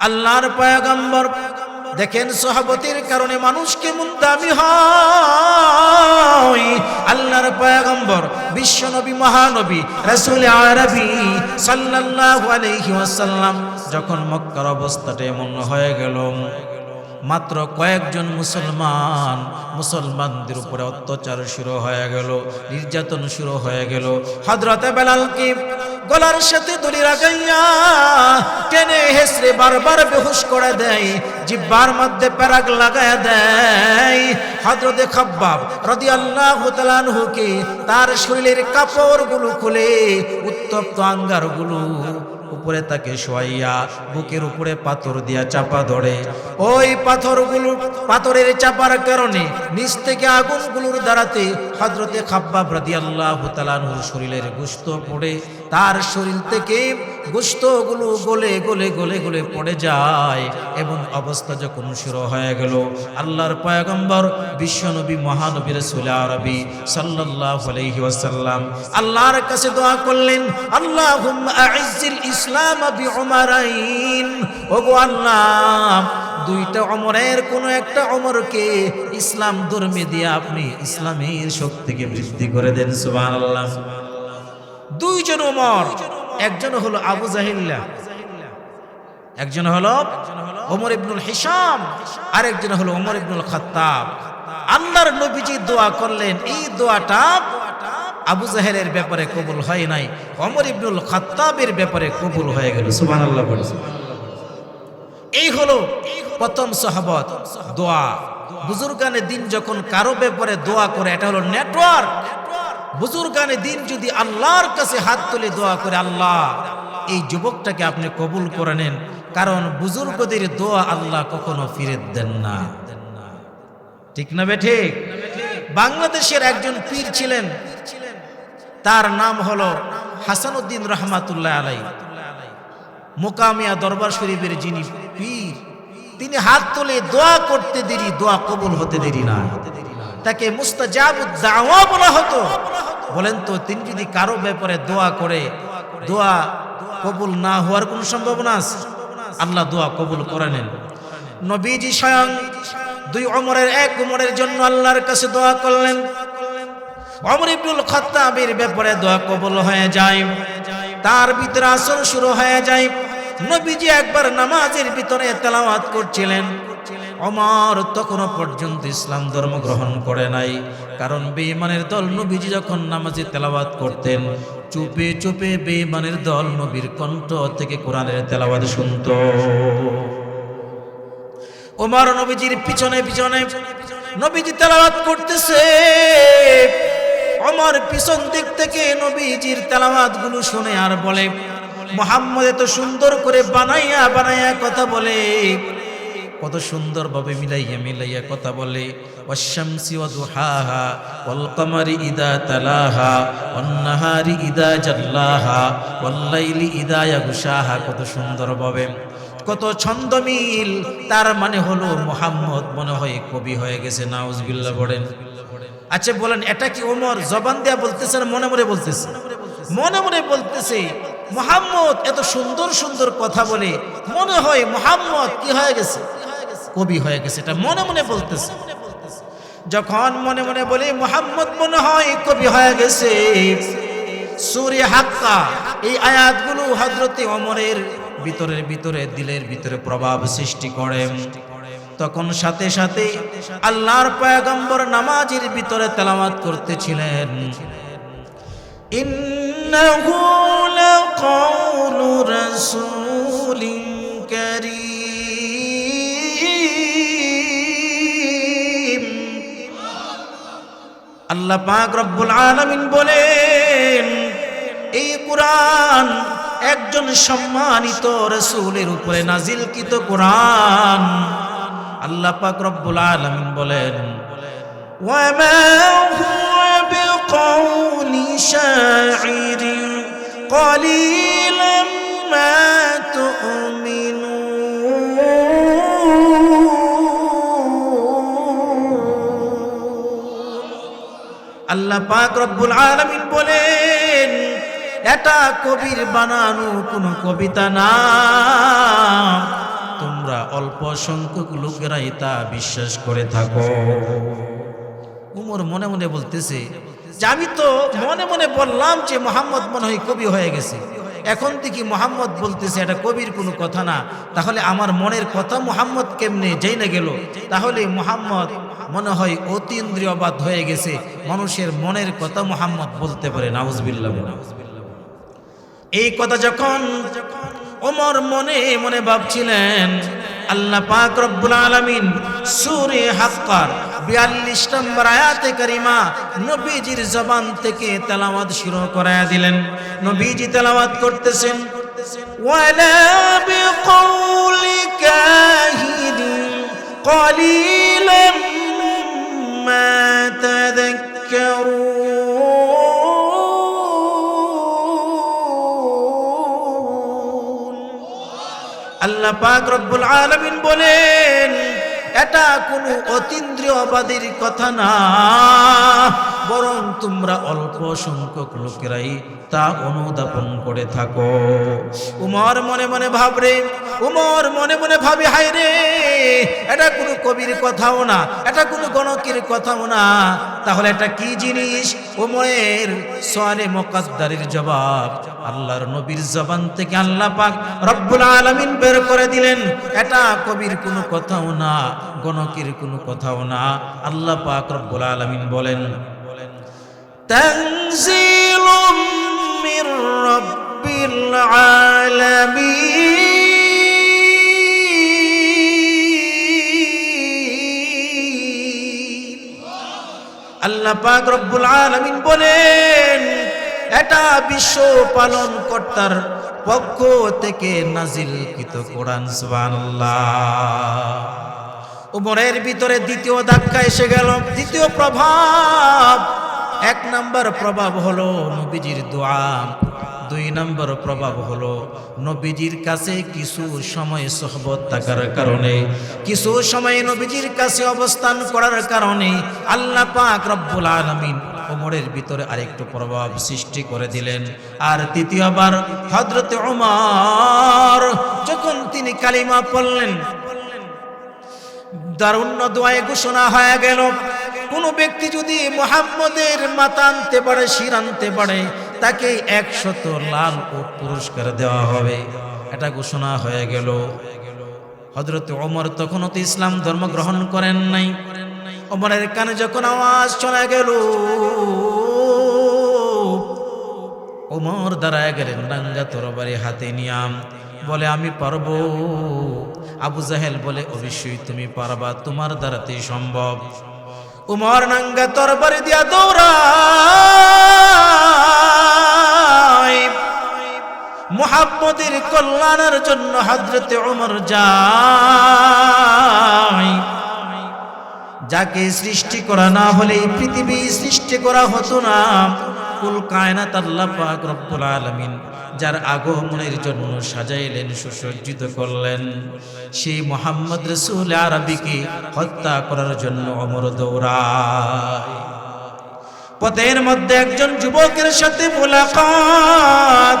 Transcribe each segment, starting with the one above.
আল্লাহর পয়গম্বর। দেখেন সহাবতির কারণে মানুষকে কেমন হয়। আল্লাহর পয়গম্বর, বিশ্বনবী, মহানবী, রাসূল আরবি সাল্লাল্লাহু আলাইহি ওয়াসাল্লাম যখন মক্কার অবস্থাটা এমন হয়ে গেল। মাত্র কয়েকজন মুসলমান মুসলমানদের উপরে অত্যাচার শুরু হয়ে গেল, নির্যাতন শুরু হয়ে গেল। হজরতে বেলালকে গলার সাথে দড়ি লাগাইয়া টেনে হেসরে বারবার বেহুশ করে দেয়, জিব্বার মধ্যে প্যারাগ লাগায় দেয়? হজরতে খাব্বাব রদি আল্লাহ তার শরীরের কাপড়গুলো খুলে উত্তপ্ত আঙ্গারগুলো উপরে তাকে শোয়াইয়া বুকের উপরে পাথর দিয়া চাপা ধরে। ওই পাথরগুলো পাথরের চাপার কারণে নিচ থেকে আগুনগুলোর দ্বারাতে হজরতে খাব্বা রাদি আল্লাহ তালানুর শরীরের গুস্ত পড়ে। তার শরীর থেকে গুস্তগুলো গলে গলে গলে গলে পড়ে যায়। এবং অবস্থা যখন শুরু হয়ে গেল। আল্লাহর পয়গম্বর বিশ্বনবী মহানবীর সুলা আরবি সাল্লাল্লাহু আলাইহি ওয়াসাল্লাম আল্লাহর কাছে দোয়া করলেন আইজ্জিল ইসলাম ওগো আল্লাহ, দুইটা অমরের কোন একটা অমরকে ইসলাম ধর্মে দিয়ে আপনি ইসলামের শক্তিকে বৃদ্ধি করে দেন দুইজন ওমর একজন হলো আবু জাহিল্লা, একজন হলো ওমর ইবনুল হিসাম আর একজন হলো ওমর ইবনুল খাত্তাব। আল্লাহর নবীজি দোয়া করলেন, এই দোয়াটা আবু জাহেলের ব্যাপারে কবুল হয় নাই অমর ইবনুল খাত্তাবের ব্যাপারে কবুল হয়ে গেল। সুবহানাল্লাহ বলে এই হলো প্রথম সাহাবত, দোয়া। বুজুর্গানে দিন যখন কারও ব্যাপারে দোয়া করে, এটা হলো নেটওয়ার্ক। বুজুর্গানে দিন যদি আল্লাহর কাছে হাত তুলে দোয়া করে, আল্লাহ, এই যুবকটাকে আপনি কবুল করে নেন। কারণ বুজুর্গদের দোয়া আল্লাহ কখনো ফিরে দেন না। ঠিক না বে ঠিক? বাংলাদেশের একজন পীর ছিলেন। তার নাম হল হলো হাসানুদ্দিন রহমাতুল্লাহ আলাই মোকামিয়া দরবার শরীফের যিনি পীর, তিনি হাত তুলে দোয়া করতে দেরি, দোয়া কবুল হতে দেরি না। তাকে মুস্তাজাবুদ দাওয়া বলা হতো। বলেন তো, তিনি যদি কারও ব্যাপারে দোয়া করে, দোয়া কবুল না হওয়ার কোন সম্ভাবনা আছে? আল্লাহ দোয়া কবুল করে নেন। নবীজি স্বয়ং দুই অমরের এক উমরের জন্য আল্লাহর কাছে দোয়া করলেন। অমর ইবনুল খাত্তাবের ব্যাপারে দোয়া কবুল হয়ে যায়। তার ভিতরে আসর শুরু হয়ে যায়। নবীজি একবার নামাজের ভিতরে তেলাওয়াত করছিলেন। অমর তখনও পর্যন্ত ইসলাম ধর্ম গ্রহণ করে নাই। কারণ বেঈমানের দল নবীজি যখন নামাজে তেলাওয়াত করতেন, চুপে চুপে বেঈমানের দল নবীর কণ্ঠ থেকে কোরআনের তেলাওয়াত শুনত। ওমর নবীজির পিছনে পিছনে নবীজি তেলাওয়াত করতেছে। অমর পিছন দিক থেকে নবীজির তেলাওয়াতগুলো শুনে আর বলে, মোহাম্মদ এত সুন্দর করে বানাইয়া বানাইয়া কথা বলে কত সুন্দরভাবে মিলাইয়া মিলাইয়া কথা বলে। ওয়াশামসি ওয়া দুহাহা ওয়াল কমারি ইদা তালাহা ওয়ান নাহারি ইদা জাল্লাহা ওয়াল লাইলি ইদা ইয়াগশাহা। কত সুন্দর ভাবে কত ছন্দ মিল, তার মানে হলো মোহাম্মদ মনে হয় কবি হয়ে গেছে, নাউজবিল্লাহ বলেন আচ্ছা বলেন, এটা কি ওমর জবান দেয়া বলতেছে না মনে মনে বলতেছে? মনে মনে বলতেছে, মোহাম্মদ এত সুন্দর সুন্দর কথা বলে, মনে হয় মোহাম্মদ কি হয়ে গেছে? কবি হয়ে গেছে, এটা মনে মনে বলতেছে। যখন মনে মনে বলি, মোহাম্মদ মনে হয় কবি হয়ে গেছে। সুরে হাক্কা, এই আয়াতগুলো হজরতে অমরের ভিতরের ভিতরে, দিলের ভিতরে প্রভাব সৃষ্টি করে। তখন সাথে সাথে আল্লাহর পয়গম্বর নামাজের ভিতরে তেলাওয়াত করতেছিলেন। ইন্নাহু লাকাউলু রাসূলিন। আল্লাহ পাক রব্বুল আলামিন বলেন এই কোরআন একজন সম্মানিত রসুলের উপরে নাজিলকৃত কোরআন আল্লাহ পাক রব্বুল আলামিন বলেন وما هو بقول شاعر قليلا ما تؤمنون আল্লাহ পাক রব্বুল আলামিন বলেন, এটা কবির বানানো কোনো কবিতা না। তোমরা অল্প সংখ্যক লোকেরাই তা বিশ্বাস করে থাকো। উমর মনে মনে বলতেছে, যে আমি তো মনে মনে বললাম যে মোহাম্মদ মনে হয় কবি হয়ে গেছে। এখন থেকে মোহাম্মদ বলতেছে, এটা কবির কোনো কথা না। তাহলে আমার মনের কথা মোহাম্মদ কেমনে? যাই না গেল। তাহলে মোহাম্মদ মনে হয় অতীন্দ্রিয়বাদ হয়ে গেছে। মানুষের মনের কথা মোহাম্মদ বলতে পারে, নাউজবিল্লাহ। এই কথা যখন ওমর মনে মনে ভাবছিলেন, আল্লাহ পাক রব্বুল আলামিন সূরে হাক্কার 42 নম্বর আয়াতে কারিমা নবীজির জবান থেকে তেলাওয়াত শুরু করায়া দিলেন নবীজি তেলাওয়াত করতেছেন ওয়ালা বিকাউলি কাহিন قليلا ما تذكرون আল্লাহ পাক রব্বুল আলামিন বলেন এটা কোনো অতীন্দ্রিয়বাদীর কথা না। বরং তোমরা অল্প সংখ্যক লোকেরাই তা অনুদাপন করে থাকো। উমর মনে মনে ভাবরে, উমর মনে মনে ভাবে হায় রে এটা কবির কথাও না, এটা কোনো গণকের কথাও না। তাহলে এটা কি জিনিস? উমরের সোয়ালে মোকাদ্দারের জবাব। আল্লাহর নবীর জবান থেকে আল্লাহ পাক রব্বুল আলামিন বের করে দিলেন। এটা কবির কোনো কথাও না, গণকের কোনো কথাও না। আল্লাহ পাক রব্বুল আলামিন বলেন, তানজিলুম মির রব্বিল আলামিন। আল্লাহ পাক রব্বুল আলামিন বলেন, এটা বিশ্ব পালন কর্তার পক্ষ থেকে নাজিল কৃত কোরআন উমরের ভিতরে দ্বিতীয় ধাক্কা এসে গেল, দ্বিতীয় প্রভাব, এক নাম্বার প্রভাব হলো নবীজির দোয়া। দুই নম্বর প্রভাব হলো নবীজির কাছে কিছু সময় সহবত থাকার কারণে, কিছু সময় নবীজির কাছে অবস্থান করার কারণে আল্লাহ পাক রব্বুল আলামিন ওমরের ভিতরে আরেকটু প্রভাব সৃষ্টি করে দিলেন। আর তৃতীয়বার হজরতে ওমর যখন তিনি কালিমা পড়লেন দারুণ্য দোয়ায় ঘোষণা হয়ে গেল, কোন ব্যক্তি যদি মোহাম্মদের মাথা আনতে পারে শির আনতে পারে তাকে একশত লাল ও পুরস্কার দেওয়া হবে। এটা ঘোষণা হয়ে গেল। হজরত ওমর তখনও তো ইসলাম ধর্ম গ্রহণ করেন নাই। ওমরের কানে যখন আওয়াজ চলে গেল, ওমর দাঁড়ায় গেলেন রাঙ্গা তরবারি হাতে নিয়াম বলে, আমি পারব। আবু জাহেল বলে, অবশ্যই তুমি পারবা, তোমার দ্বারাতে সম্ভব। উমর নাঙ্গা তরবারি দিয়া দৌড়ায় মুহাম্মদের কল্যাণের জন্য হজরতে উমর যায়। যাকে সৃষ্টি করা না হলে এই পৃথিবী সৃষ্টি করা হতো না। কুল কায়নাত আল্লাহ রব্বুল আলামিন। যার আগমনের জন্য সাজাইলেন, সুসজ্জিত করলেন। সেই মোহাম্মদ রসুল আরবিকে হত্যা করার জন্য অমর দৌড়ায়। পথের মধ্যে একজন যুবকের সাথে মোলাকাত।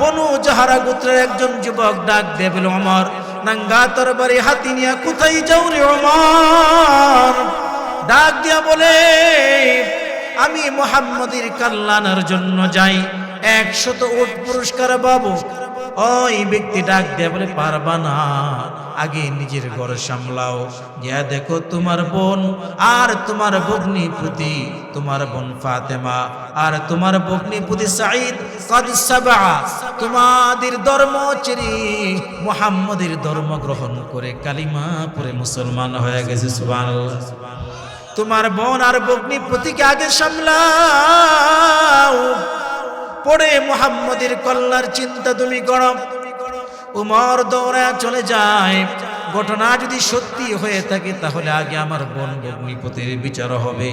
বনু জাহারা গোত্রের একজন যুবক ডাক দেবেল অমর, নাঙ্গা তরবারি হাতি নিয়ে কোথায় যাও রে অমর? ডাক দিয়া বলে, আমি মোহাম্মদের কল্যাণের জন্য যাই। একশত উট পুরস্কার পাবো। ওই ব্যক্তি ডাক দেয়া বলে, পারবা না, আগে নিজের ঘর সামলাও। গিয়া দেখো তোমার বোন, আর তোমার ভগ্নি পুতি তোমার বোন ফাতেমা, আর তোমার ভগ্নি পুতি সাঈদ। কদ সাবা তোমাদের ধর্ম চিরি, মুহাম্মদের ধর্ম গ্রহণ করে কালিমা পরে মুসলমান হয়ে গেছে, সুবহানাল্লাহ। তোমার বোন আর ভগ্নি পুতিকে আগে সামলাও। পড়ে মোহাম্মদের কল্লার চিন্তা তুমি করো। উমর দৌড়া চলে যায়। ঘটনা যদি সত্যি হয়ে থাকে, তাহলে আগে আমার বোন ভগ্নিপতির বিচার হবে।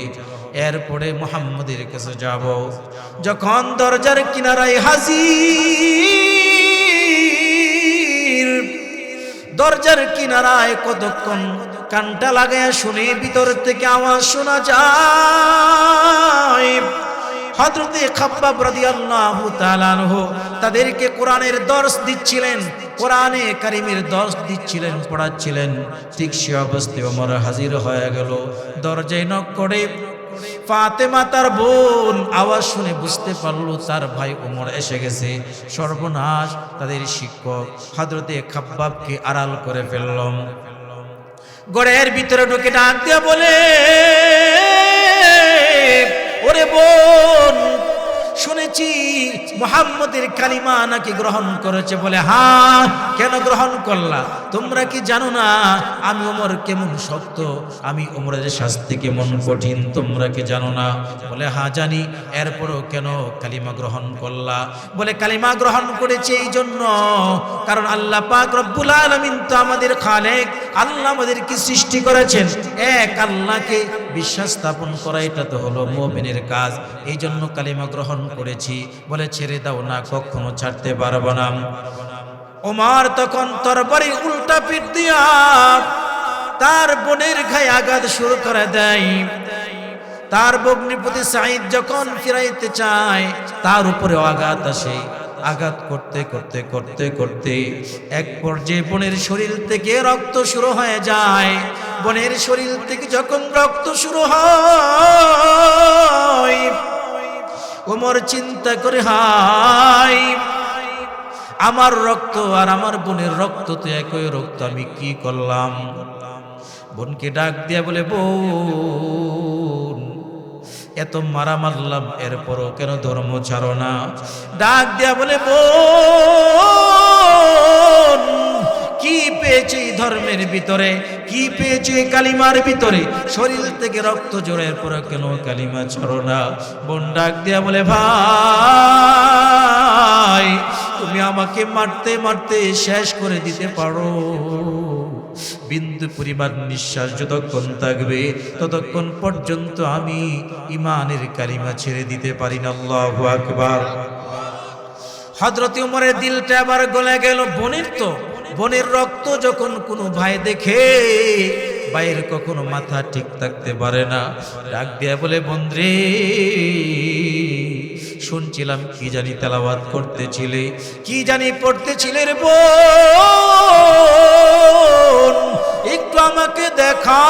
এরপরে মোহাম্মদের কাছে যাব। যখন দরজার কিনারায় হাজির, দরজার কিনারায় কতক্ষণ কানটা লাগায় শুনে ভিতর থেকে আওয়াজ শোনা যায়। হযরতে খাব্বাব রাদিয়াল্লাহু তাআলা আনহু তাদেরকে কোরআনের দর্শ দিচ্ছিলেন, কোরআনে কারিমের দর্শ দিচ্ছিলেন, পড়াচ্ছিলেন। ঠিক সে অবস্থায় ওমর হাজির হয়ে গেল। দরজায় নক করে ফাতেমা তার বোন আওয়াজ শুনে বুঝতে পারল তার ভাই ওমর এসে গেছে। সর্বনাশ তাদের শিক্ষক হযরতে খাব্বাবকে আড়াল করে ফেললাম গড়ের ভিতরে ঢুকে ডাক দিয়া বলে, ওরে বোন 说 শুনেছি মোহাম্মদের কালিমা নাকি গ্রহণ করেছে বলে হা কেন গ্রহণ করলা? তোমরা কি জানো না, আমি ওমর কেমন শক্ত, আমি ওমরের শাস্তি কেমন কঠিন, তোমরা কি জানো না? বলে হা জানি। এরপরও কেন কালিমা গ্রহণ করলা? বলে, কালিমা গ্রহণ করেছে এই জন্য, কারণ আল্লাহ পাক রব্বুল আলামিন তো আমাদের খালেক, আল্লাহ আমাদেরকে সৃষ্টি করেছেন। এক আল্লাহকে বিশ্বাস স্থাপন করা, এটা তো হলো মুমিনের কাজ। এই জন্য কালিমা গ্রহণ করেছি। বলে ছেড়ে দাও না, কখনো ছাড়তে পারব না। ওমার তখন তরবারি উল্টা পিট দিয়া তার বোনের গায়ে আঘাত শুরু করে দেয়। তার বগ্নিপতি সাইদ যখন ফিরাইতে চায়, তার উপরে আঘাত আসে। আঘাত করতে করতে করতে করতে এক পর্যায়ে বোনের শরীর থেকে রক্ত শুরু হয়ে যায়। বোনের শরীর থেকে যখন রক্ত শুরু হয় ওমর চিন্তা করে, হাই, আমার রক্ত আর আমার বোনের রক্ত তো একই রক্ত, আমি কি করলাম? বোনকে ডাক দিয়া বলে, বোন, এত মারা মারলাম, এরপরও কেন ধর্ম ছাড়ো না? ডাক দিয়া বলে, বোন কি পেয়েছে ধর্মের ভিতরে? কি পেয়েছে কালিমার ভিতরে? শরীর থেকে রক্ত জোরের পরে কেন? কালিমা ছাড়ো না। বোন ডাক দিয়া বলে, ভাই, তুমি আমাকে মারতে মারতে শেষ করে দিতে পারো। বিন্দু পরিমাণ নিঃশ্বাস যতক্ষণ থাকবে, ততক্ষণ পর্যন্ত আমি ইমানের কালিমা ছেড়ে দিতে পারি না। আল্লাহু আকবার। হজরত উমরের দিলটা আবার গলে গেল, বোনের তো। বোনের রক্ত যখন কোনো ভাই দেখে, ভাইয়ের কখনো মাথা ঠিক থাকতে পারে না। ডাক দিয়া বলে, বন্দ্রে, শুনছিলাম কি জানি তেলাওয়াত করতেছিলে, কি জানি পড়তেছিলে রে বোন, একটু আমাকে দেখা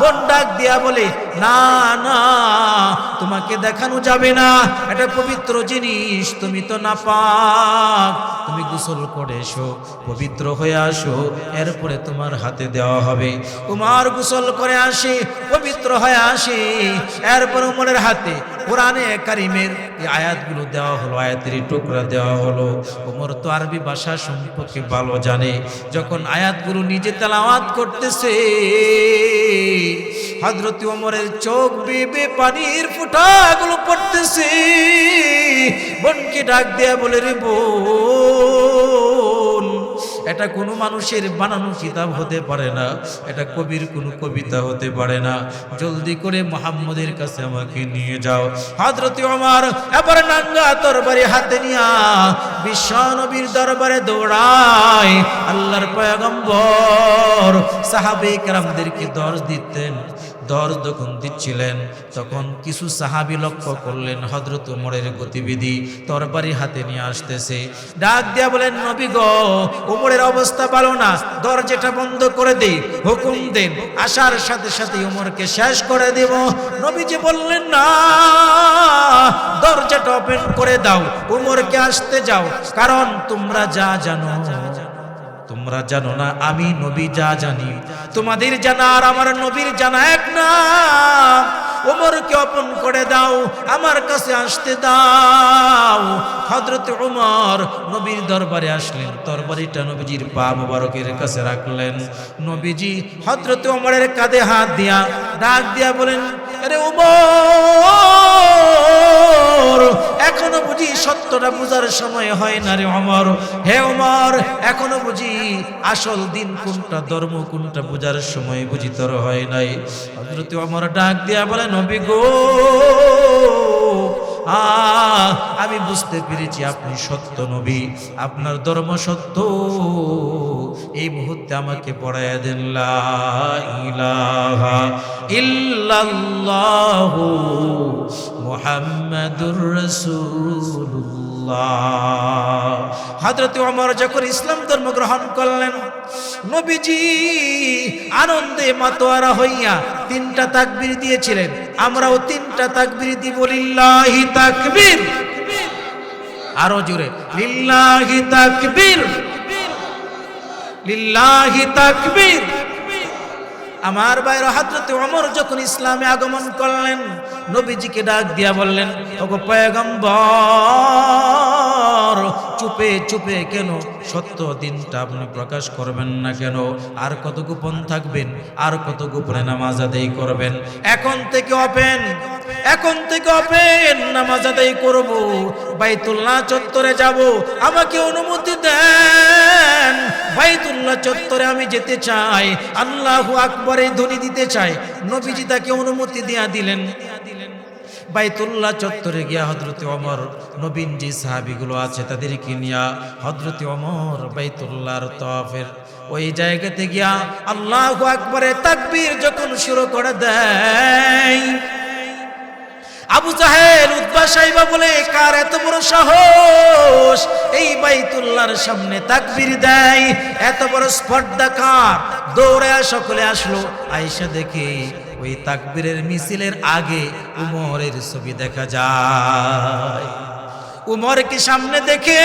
বোন ডাক দিয়া বলে, না না, তোমাকে দেখানো যাবে না। এটা পবিত্র জিনিস, তুমি তো না পাক তুমি গোসল করে এসো, পবিত্র হয়ে আসো, এরপরে তোমার হাতে দেওয়া হবে। উমার গোসল করে আসে, পবিত্র হয়ে আসে, এরপর উমরের হাতে কোরআনে কারিমের এই আয়াতগুলো দেওয়া হলো, আয়াতের টুকরা দেওয়া হলো। ওমর তো আরবি ভাষা সম্পর্কে ভালো জানে, যখন আয়াতগুলো নিজে তেলাওয়াত করতেছে হজরত ওমরের চোখ বেবে পানির ফুটাগুলো পড়তেছে। বোনকে ডাক দেয়া বলে, রে বোন এটা কোনো মানুষের বানানো কিতাব হতে পারে না, এটা কবির কোনো কবিতা হতে পারে না। জলদি করে মোহাম্মদের কাছে আমাকে নিয়ে যাও। হজরত আমার এবার নাঙ্গা তরবারি হাতে নিয়া বিশ্ব নবীর দরবারে দৌড়ায়। আল্লাহর পয়গম্বর সাহাবে কেরামদেরকে দর্শ দিতেন। দর যখন দিচ্ছিলেন, তখন কিছু সাহাবি লক্ষ্য করলেন হজরত উমরের গতিবিধি তরবারি হাতে নিয়ে আসতেছে। ডাক দিয়া বলেন, নবী গো, উমরের অবস্থা ভালো না, দরজাটা বন্ধ করে দেই হুকুম দেন আসার সাথে সাথে উমরকে শেষ করে দেব। নবীজি বললেন, না, দরজাটা ওপেন করে দাও, উমরকে আসতে যাও, কারণ তোমরা যা জানো তোমরা জানো না, আমি নবী, যা জানি। তোমাদের জানা আর আমার নবীর জানা এক না। ওমরকে অপন করে দাও, আমার কাছে আসতে দাও। হজরত ওমর নবীর দরবারে আসলেন, তরবারিটা নবীজির পা মুবারকের কাছে রাখলেন। নবীজি হজরত উমরের কাঁধে হাত দিয়া ডাক দিয়া বলেন, আরে উমর এখনও বুঝি সত্যটা বুঝার সময় হয় না রে অমর। হে অমর, এখনও বুঝি আসল দিন কোনটা, ধর্ম কোনটা বুঝার সময় বুঝি তোর হয় নাই। অমর ডাক দিয়া বলে, নবী গো আমি বুঝতে পেরেছি আপনি সত্য নবী, আপনার ধর্ম সত্য। এই মুহূর্তে আমাকে পড়ায় দেন ইল্লাল্লাহু মুহাম্মাদুর রাসূলুল্লাহ। যখন ইসলাম ধর্ম গ্রহণ করলেন, নবীজি আনন্দে মাতোয়ারা হইয়া তিনটা তাকবীর দিয়েছিলেন। আমরাও তিনটা তাকবির দিব লিল্লাহি তাকবীর। আরও জোরে, লিল্লাহি তাকবীর। লিল্লাহি তাকবীর। আমার ভাই হযরত ওমর যখন ইসলামে আগমন করলেন, নবীজিকে ডাক দিয়া বললেন, ওগো পয়গম্বর চুপে চুপে কেন? সত্য দিনটা আপনি প্রকাশ করবেন না কেন? আর কত গোপন থাকবেন? আর কত গোপনে নামাজ আদায় করবেন? এখন থেকে ওপেন এখন থেকে ওপেন নামাজ আদায় করব। বাইতুল্লাহ চত্বরে যাব। আমাকে অনুমতি দেন। বাইতুল্লাহ চত্বরে আমি যেতে চাই। আল্লাহু আকবরে ধ্বনি দিতে চাই। নবীজি তাকে অনুমতি দেয়া দিলেন। বাইতুল্লাহ চত্বরে গিয়া হজরতে অমর নবীন যে সাহাবিগুলো আছে তাদেরকে নিয়া হজরতে অমর বাইতুল্লাহর তফের ওই জায়গাতে গিয়া আল্লাহু আকবরে তাকবীর যখন শুরু করে দেয়, আবু জাহেল উদ্বা বলে, কার এত বড় সাহস? এই বাইতুল্লাহর সামনে তাকবির দেয়, এত বড় স্পর্ধা কার? দৌড়ে সকলে আসলো, আয়েশা দেখে ওই তাকবীরের মিছিলের আগে উমরের ছবি দেখা যায়। উমরকে সামনে দেখে?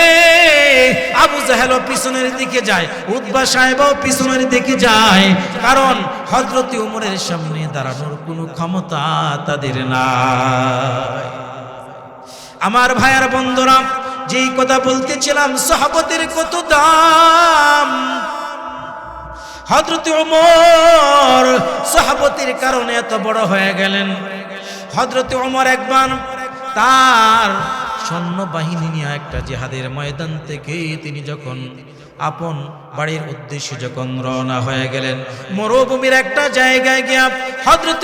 আবু জাহেলও পিছনের দিকে যায়। উদ্বা সাহেবও পিছনের দিকে যায়। কারণ হজরতি উমরের সামনে দাঁড়ানোর কোনো ক্ষমতা তাদের নাই। আমার ভাইয়ার বন্ধুরা, যেই কথা বলতেছিলাম, সহাবতের কত দাম? হজরত ওমর সহাবতির কারণে এত বড় হয়ে গেলেন। হজরত ওমর একবার তার সৈন্যবাহিনী নিয়ে একটা জেহাদের ময়দান থেকে তিনি যখন আপন বাড়ির উদ্দেশ্যে যখন রওনা হয়ে গেলেন, মরুভূমির একটা জায়গায় গিয়া হজরত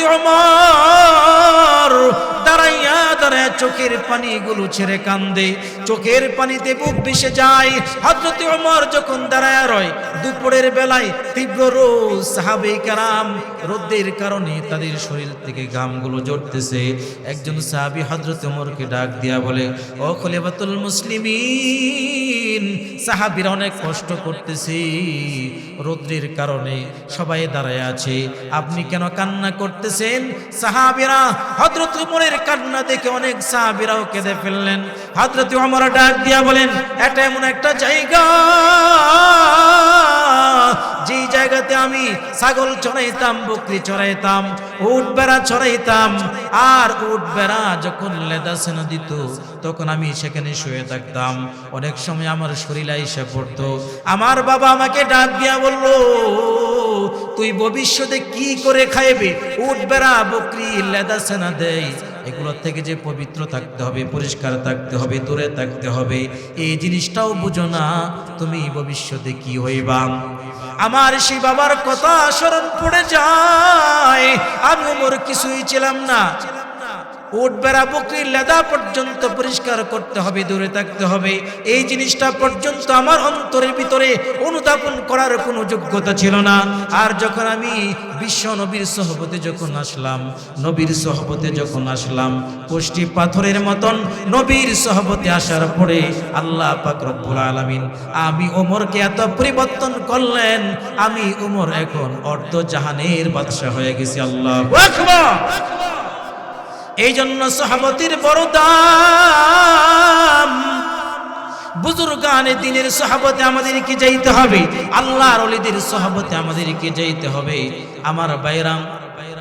দাঁড়াইয়া দাঁড়ায় চোখের পানিগুলো ছেড়ে কান্দে। চোখের পানিতে বুক ভেসে যায়। হজরত ওমর যখন দাঁড়ায় রয়, দুপুরের বেলায় তীব্র রোদ সাহাবে কারাম রোদের কারণে তাদের শরীর থেকে ঘামগুলো জড়তেছে একজন সাহাবি হজরত ওমরকে ডাক দিয়া বলে, ও খলিফাতুল মুসলিমিন, সাহাবিরা অনেক কষ্ট করতেছে। রৌদ্রের কারণে সবাই দাঁড়ায় আছে। আপনি কেন কান্না করতেছেন? সাহাবিরা হজরত উমরের কান্না দেখে অনেক সাহাবিরাও কেঁদে ফেললেন। হজরত উমর ডাক দিয়া বলেন, এটা এমন একটা জায়গা যেই জায়গাতে আমি ছাগল চড়াইতাম, বকরি চড়াইতাম, উট বেড়া চড়াইতাম, আর উট বেড়া যখন লেদা সেনা দিত, তখন আমি সেখানে শুয়ে থাকতাম। অনেক সময় আমার শরীর এসে পড়তো। আমার বাবা আমাকে ডাক দিয়া বলল, তুই ভবিষ্যতে কি করে খাইবে? উট বেড়া, বকরি, লেদা সেনা দেয় এগুলোর থেকে যে পবিত্র থাকতে হবে, পরিষ্কার থাকতে হবে, দূরে থাকতে হবে, এই জিনিসটাও বুঝো না। তুমি ভবিষ্যতে কি হইবা? আমার সেই বাবার কথা স্মরণ পড়ে যায়। আমি ওমর কিছুই ছিলাম না। উট বেড়া বকরির লেদা পর্যন্ত পরিষ্কার করতে হবে, দূরে থাকতে হবে। এই জিনিসটা পর্যন্ত আমার অন্তরের ভিতরে অনুধাবন করার কোনো যোগ্যতা ছিল না। আর যখন আমি বিশ্ব নবীর সহবতে যখন আসলাম, নবীর সহবতে যখন আসলাম কোষ্টি পাথরের মতন নবীর সহবতে আসার পরে আল্লাহ পাক রব্বুল আলামিন, আমি ওমরকে এত পরিবর্তন করলেন, আমি ওমর এখন অর্ধ জাহানের বাদশাহ হয়ে গেছি, আল্লাহ এই জন্য সহাবতির বড় দাম। বুজুর্গানে দিনের সহাবতে আমাদেরকে যাইতে হবে। আল্লাহর অলিদের সহাবতে আমাদেরকে যাইতে হবে। আমার বাইরাম